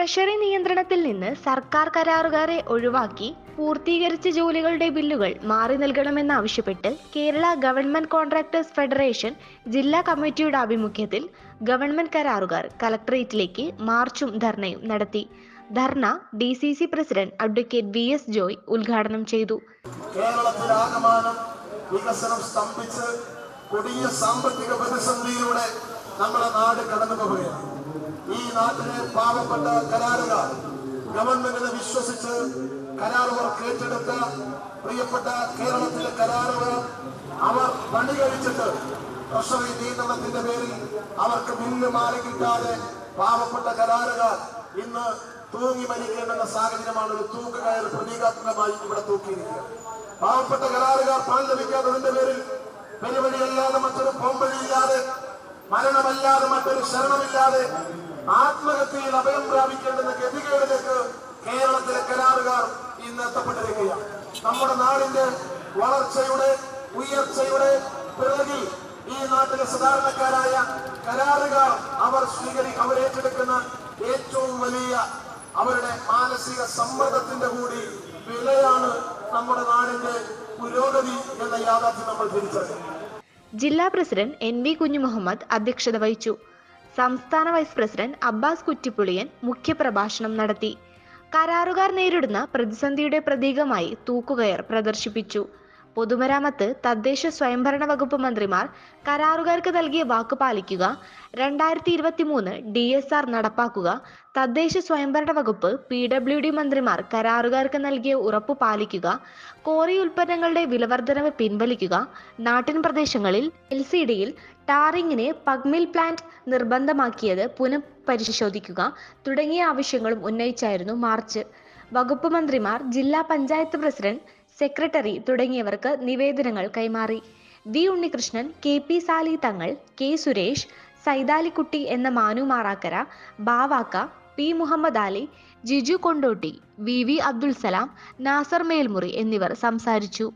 Treasury നിയന്ത്രണത്തിൽ നിന്ന് സർക്കാർ കരാറുകാരെ ഒഴിവാക്കി പൂർത്തീകരിച്ച ജോലികളുടെ ബില്ലുകൾ മാറി നൽകണമെന്നാവശ്യപ്പെട്ട് കേരള ഗവൺമെന്റ് കോൺട്രാക്ടേഴ്സ് ഫെഡറേഷൻ ജില്ലാ കമ്മിറ്റിയുടെ ആഭിമുഖ്യത്തിൽ ഗവൺമെന്റ് കരാറുകാർ കലക്ടറേറ്റിലേക്ക് മാർച്ചും ധർണയും നടത്തി. Dharna D C C president advocate V S Joy ഉദ്ഘാടനം ചെയ്തു. വികസനം കൊടിയ സാമ്പത്തിക പ്രതിസന്ധിയിലൂടെ നമ്മുടെ നാട് കടന്നു ഈ നാട്ടിലെ പാവപ്പെട്ട കരാറുകാർ ഗവൺമെന്റിനെ വിശ്വസിച്ച് കരാറുകൾ ഏറ്റെടുത്ത പ്രിയപ്പെട്ട കേരളത്തിലെ കരാറുകൾ അവർ പണി കഴിച്ചിട്ട് ട്രഷറി നിയന്ത്രണത്തിന്റെ പേരിൽ അവർക്ക് ബില്ല് മാറി കിട്ടാതെ പാവപ്പെട്ട കരാറുകാർ ഇന്ന് തൂങ്ങി മരിക്കേണ്ടുന്ന സാഹചര്യമാണ് ഒരു തൂക്കുകയർ പ്രതീകാത്മകമായി ഇവിടെ തൂക്കിയിരിക്കുക പാവപ്പെട്ട കരാറുകാർ പണം ലഭിക്കാത്തതിന്റെ പേരിൽ പെരുവഴിയല്ലാതെ മറ്റൊരു പോംവഴിയില്ലാതെ മരണമല്ലാതെ മറ്റൊരു ശരണമില്ലാതെ ആത്മഹത്യയിൽ അഭയം പ്രാപിക്കേണ്ടുന്ന ഗതികേടിലേക്ക് കേരളത്തിലെ കരാറുകാർ ഇന്ന് എത്തപ്പെട്ടിരിക്കുകയാണ് നമ്മുടെ നാടിന്റെ വളർച്ചയുടെ ഉയർച്ചയുടെ പിറകിൽ ഈ നാട്ടിലെ സാധാരണക്കാരായ കരാറുകാർ അവർ സ്വീകരി അവരേറ്റെടുക്കുന്ന ഏറ്റവും വലിയ അവരുടെ മാനസിക സമ്മർദ്ദത്തിന്റെ കൂടി വിലയാണ് നമ്മുടെ നാടിന്റെ പുരോഗതി എന്ന യാഥാർത്ഥ്യം നമ്മൾ തിരിച്ചറിയും ജില്ലാ പ്രസിഡന്റ് എൻ വി കുഞ്ഞുമുഹമ്മദ് അധ്യക്ഷത വഹിച്ചു. സംസ്ഥാന വൈസ് പ്രസിഡന്റ് അബ്ബാസ് കുറ്റിപ്പുളിയൻ മുഖ്യപ്രഭാഷണം നടത്തി. കരാറുകാർ നേരിടുന്ന പ്രതിസന്ധിയുടെ പ്രതീകമായി തൂക്കുകയർ പ്രദർശിപ്പിച്ചു. പൊതുമരാമത്ത് തദ്ദേശ സ്വയംഭരണ വകുപ്പ് മന്ത്രിമാർ കരാറുകാർക്ക് നൽകിയ വാക്ക് പാലിക്കുക. രണ്ടായിരത്തി ഇരുപത്തി മൂന്ന് ഡി എസ് ആർ നടപ്പാക്കുക. തദ്ദേശ സ്വയംഭരണ വകുപ്പ് പി ഡബ്ല്യു ഡി മന്ത്രിമാർ കരാറുകാർക്ക് നൽകിയ ഉറപ്പ് പാലിക്കുക. കോറി ഉൽപ്പന്നങ്ങളുടെ വിലവർദ്ധനവ് പിൻവലിക്കുക. നാട്ടിൻ പ്രദേശങ്ങളിൽ എൽ സി ഡിയിൽ ടാറിങ്ങിനെ പഗ്മിൽ പ്ലാന്റ് നിർബന്ധമാക്കിയത് പുനഃപരിശോധിക്കുക തുടങ്ങിയ ആവശ്യങ്ങളും ഉന്നയിച്ചായിരുന്നു മാർച്ച്. വകുപ്പ് മന്ത്രിമാർ ജില്ലാ പഞ്ചായത്ത് പ്രസിഡന്റ് സെക്രട്ടറി തുടങ്ങിയവർക്ക് നിവേദനങ്ങൾ കൈമാറി. V. Unnikrishnan K. P. Sali Thangal K. Suresh Saithalikutty എന്ന Manu Marakkara Bavakka P. Muhammad Ali Jiju Kondotty V. V. Abdul Salam Nasar Melmuri എന്നിവർ സംസാരിച്ചു.